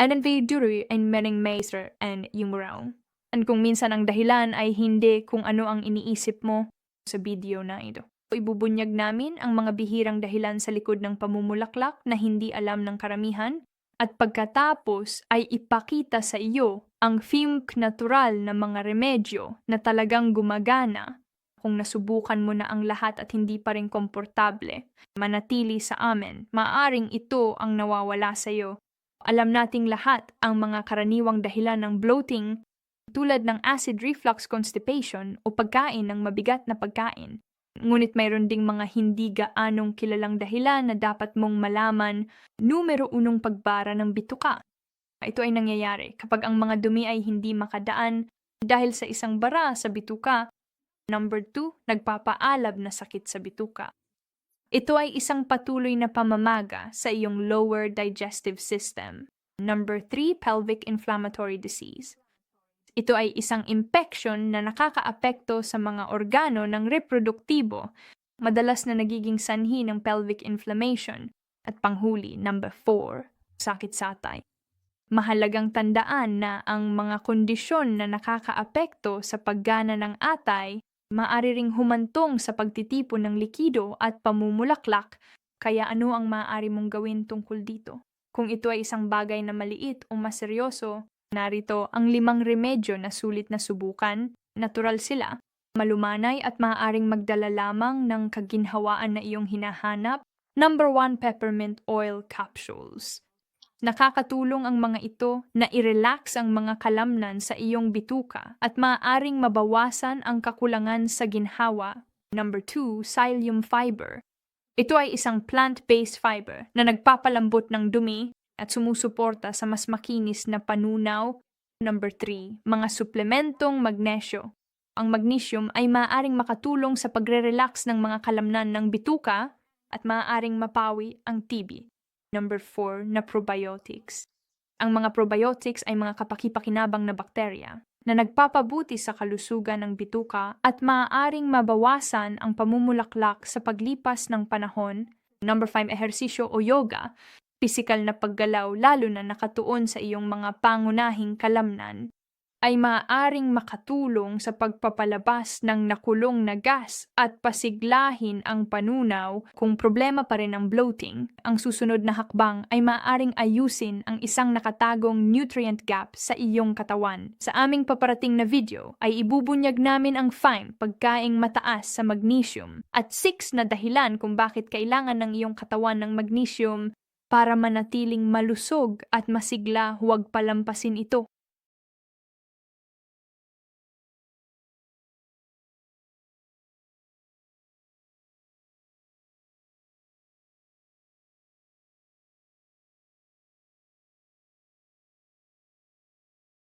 Enenveduri and Meningmeister and Yumurao. And kung minsan ang dahilan ay hindi kung ano ang iniisip mo sa video na ito. Ibubunyag namin ang mga bihirang dahilan sa likod ng pamumulaklak na hindi alam ng karamihan at pagkatapos ay ipakita sa iyo ang film natural na mga remedyo na talagang gumagana kung nasubukan mo na ang lahat at hindi pa rin komportable, manatili sa amin, maaring ito ang nawawala sa iyo. Alam nating lahat ang mga karaniwang dahilan ng bloating tulad ng acid reflux constipation o pagkain ng mabigat na pagkain. Ngunit mayroon ding mga hindi gaanong kilalang dahilan na dapat mong malaman numero unong pagbara ng bituka. Ito ay nangyayari kapag ang mga dumi ay hindi makadaan dahil sa isang bara sa bituka Number 2, nagpapaalab na sakit sa bituka. Ito ay isang patuloy na pamamaga sa iyong lower digestive system. Number 3, pelvic inflammatory disease. Ito ay isang infection na nakakaapekto sa mga organo ng reproduktibo, madalas na nagiging sanhi ng pelvic inflammation. At panghuli, number 4, sakit sa atay. Mahalagang tandaan na ang mga kondisyon na nakakaapekto sa paggana ng atay Maari ring humantong sa pagtitipon ng likido at pamumulaklak, kaya ano ang maaari mong gawin tungkol dito? Kung ito ay isang bagay na maliit o maseryoso, narito ang limang remedyo na sulit na subukan, natural sila, malumanay at maaaring magdala lamang ng kaginhawaan na iyong hinahanap. Number 1, peppermint oil capsules. Nakakatulong ang mga ito na i-relax ang mga kalamnan sa iyong bituka at maaaring mabawasan ang kakulangan sa ginhawa. Number 2, psyllium fiber. Ito ay isang plant-based fiber na nagpapalambot ng dumi at sumusuporta sa mas makinis na panunaw. Number 3, mga suplementong magnesyo. Ang magnesium ay maaaring makatulong sa pagre-relax ng mga kalamnan ng bituka at maaaring mapawi ang TB. Number 4 na probiotics. Ang mga probiotics ay mga kapakipakinabang na bakterya na nagpapabuti sa kalusugan ng bituka at maaaring mabawasan ang pamumulaklak sa paglipas ng panahon. Number 5, ehersisyo o yoga, pisikal na paggalaw lalo na nakatuon sa iyong mga pangunahing kalamnan ay maaaring makatulong sa pagpapalabas ng nakulong na gas at pasiglahin ang panunaw kung problema pa rin ang bloating. Ang susunod na hakbang ay maaaring ayusin ang isang nakatagong nutrient gap sa iyong katawan. Sa aming paparating na video ay ibubunyag namin ang 5 pagkaing mataas sa magnesium at 6 na dahilan kung bakit kailangan ng iyong katawan ng magnesium para manatiling malusog at masigla huwag palampasin ito.